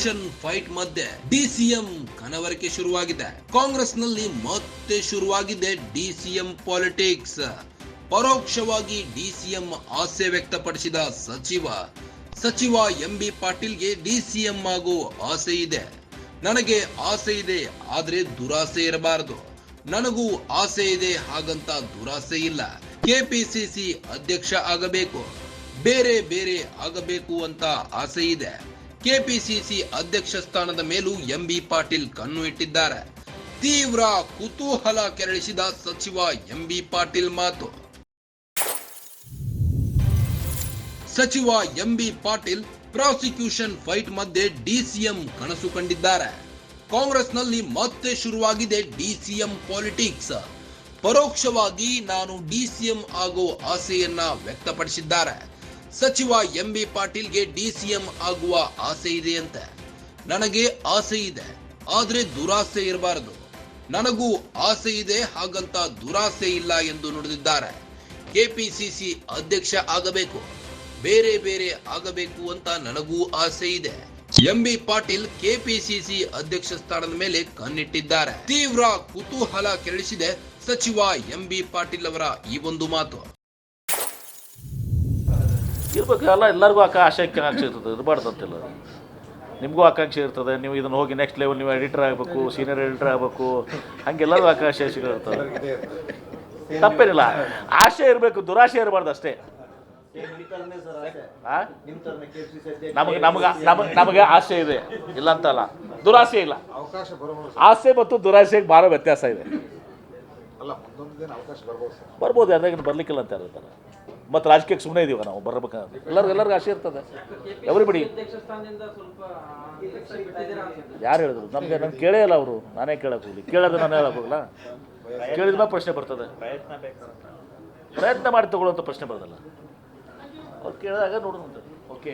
Fight ಮಧ್ಯೆ DCM ಕನವರಿಕೆ ಶುರುವಾಗಿದೆ. ಕಾಂಗ್ರೆಸ್ನಲ್ಲಿ ಮತ್ತೆ ಶುರುವಾಗಿದೆ ಡಿಸಿಎಂ ಪಾಲಿಟಿಕ್ಸ್. ಪರೋಕ್ಷವಾಗಿ ಡಿಸಿಎಂ ಆಸೆ ವ್ಯಕ್ತಪಡಿಸಿದ ಸಚಿವ ಸಚಿವ ಎಂ ಬಿ ಪಾಟೀಲ್ಗೆ ಡಿಸಿಎಂ ಆಗೋ ಆಸೆ ಇದೆ. ನನಗೆ ಆಸೆ ಇದೆ, ಆದ್ರೆ ದುರಾಸೆ ಇರಬಾರದು. ನನಗೂ ಆಸೆ ಇದೆ, ಹಾಗಂತ ದುರಾಸೆ ಇಲ್ಲ. ಕೆಪಿಸಿಸಿ ಅಧ್ಯಕ್ಷ ಆಗಬೇಕು. ಬೇರೆ ಬೇರೆ ಆಗಬೇಕು ಅಂತ ಆಸೆ ಇದೆ. ಕೆಪಿಸಿಸಿ ಅಧ್ಯಕ್ಷ ಸ್ಥಾನದ ಮೇಲೂ ಎಂಬಿ ಪಾಟೀಲ್ ಕಣ್ಣು ಇಟ್ಟಿದ್ದಾರೆ. ತೀವ್ರ ಕುತೂಹಲ ಕೆರಳಿಸಿದ ಸಚಿವ ಎಂಬಿ ಪಾಟೀಲ್ ಮಾತು. ಸಚಿವ ಎಂಬಿ ಪಾಟೀಲ್ ಪ್ರಾಸಿಕ್ಯೂಷನ್ ಫೈಟ್ ಮಧ್ಯೆ ಡಿಸಿಎಂ ಕನಸು ಕಂಡಿದ್ದಾರೆ. ಕಾಂಗ್ರೆಸ್ನಲ್ಲಿ ಮತ್ತೆ ಶುರುವಾಗಿದೆ ಡಿಸಿಎಂ ಪಾಲಿಟಿಕ್ಸ್. ಪರೋಕ್ಷವಾಗಿ ನಾನು ಡಿಸಿಎಂ ಆಗೋ ಆಸೆಯನ್ನ ವ್ಯಕ್ತಪಡಿಸಿದ್ದಾರೆ. ಸಚಿವ ಎಂ ಬಿ ಪಾಟೀಲ್ಗೆ ಡಿಸಿಎಂ ಆಗುವ ಆಸೆ ಇದೆ ಅಂತ ನನಗೆ ಆಸೆ ಇದೆ, ಆದ್ರೆ ದುರಾಸೆ ಇರಬಾರದು. ನನಗೂ ಆಸೆ ಇದೆ, ಹಾಗಂತ ದುರಾಸೆ ಇಲ್ಲ ಎಂದು ನುಡಿದಿದ್ದಾರೆ. ಕೆಪಿಸಿಸಿ ಅಧ್ಯಕ್ಷ ಆಗಬೇಕು, ಬೇರೆ ಬೇರೆ ಆಗಬೇಕು ಅಂತ ನನಗೂ ಆಸೆ ಇದೆ. ಎಂ ಬಿ ಪಾಟೀಲ್ ಕೆಪಿಸಿಸಿ ಅಧ್ಯಕ್ಷ ಸ್ಥಾನದ ಮೇಲೆ ಕಣ್ಣಿಟ್ಟಿದ್ದಾರೆ. ತೀವ್ರ ಕುತೂಹಲ ಕೆರಳಿಸಿದೆ ಸಚಿವ ಎಂ ಬಿ ಪಾಟೀಲ್ ಅವರ ಈ ಒಂದು ಮಾತು. ಇರ್ಬೇಕು ಎಲ್ಲ ಎಲ್ಲರಿಗೂ ಆಕ ಆಕಾಂಕ್ಷೆ ಇರ್ತದೆ ಇರಬಾರ್ದು ಅಂತಿಲ್ಲ ನಿಮಗೂ ಆಕಾಂಕ್ಷೆ ಇರ್ತದೆ ನೀವು ಇದನ್ನು ಹೋಗಿ ನೆಕ್ಸ್ಟ್ ಲೆವೆಲ್ ನೀವು ಎಡಿಟರ್ ಆಗಬೇಕು ಸೀನಿಯರ್ ಎಡಿಟರ್ ಆಗಬೇಕು ಹಂಗೆಲ್ಲರಿಗೂ ಸಿಗಿರ್ತದೆ ತಪ್ಪೇನಿಲ್ಲ. ಆಸೆ ಇರಬೇಕು ದುರಾಸೆ ಇರಬಾರ್ದು ಅಷ್ಟೇ? ನಮಗೆ ನಮಗೆ ನಮಗೆ ನಮಗೆ ಆಸೆ ಇದೆ ಇಲ್ಲ ಅಂತಲ್ಲ ದುರಾಸೆ ಇಲ್ಲ. ಆಸೆ ಮತ್ತು ದುರಾಸೆಗೆ ಭಾಳ ವ್ಯತ್ಯಾಸ ಇದೆ. ಬರ್ಬೋದು ಅದಾಗ ಬರ್ಲಿಕ್ಕಿಲ್ಲ ಅಂತ ಹೇಳ್ತಾರೆ ಮತ್ತು ರಾಜಕೀಯಕ್ಕೆ ಸುಮ್ಮನೆ ಇದೀವ ನಾವು ಬರ್ಬೇಕು ಎಲ್ಲರಿಗೂ ಎಲ್ಲರಿಗೂ ಆಸೆ ಇರ್ತದೆ. ಎವ್ರಿಬಡಿ ಯಾರು ಹೇಳಿದ್ರು? ನಮಗೆ ನಾನು ಕೇಳೇ ಇಲ್ಲ ಅವರು. ನಾನೇ ಕೇಳಕ್ಕೆ ಹೋಗ್ಲಿ. ಕೇಳೋದು ನಾನು ಹೇಳಕ್ ಹೋಗಲ್ಲ ಕೇಳಿದ್ರೆ ಮೇಲೆ ಪ್ರಶ್ನೆ ಬರ್ತದೆ. ಪ್ರಯತ್ನ ಮಾಡಿ ತಗೊಳ್ಳೋಂಥ ಪ್ರಶ್ನೆ ಬರೋದಲ್ಲ ಅವ್ರು ಕೇಳಿದಾಗ ನೋಡೋಣ ಓಕೆ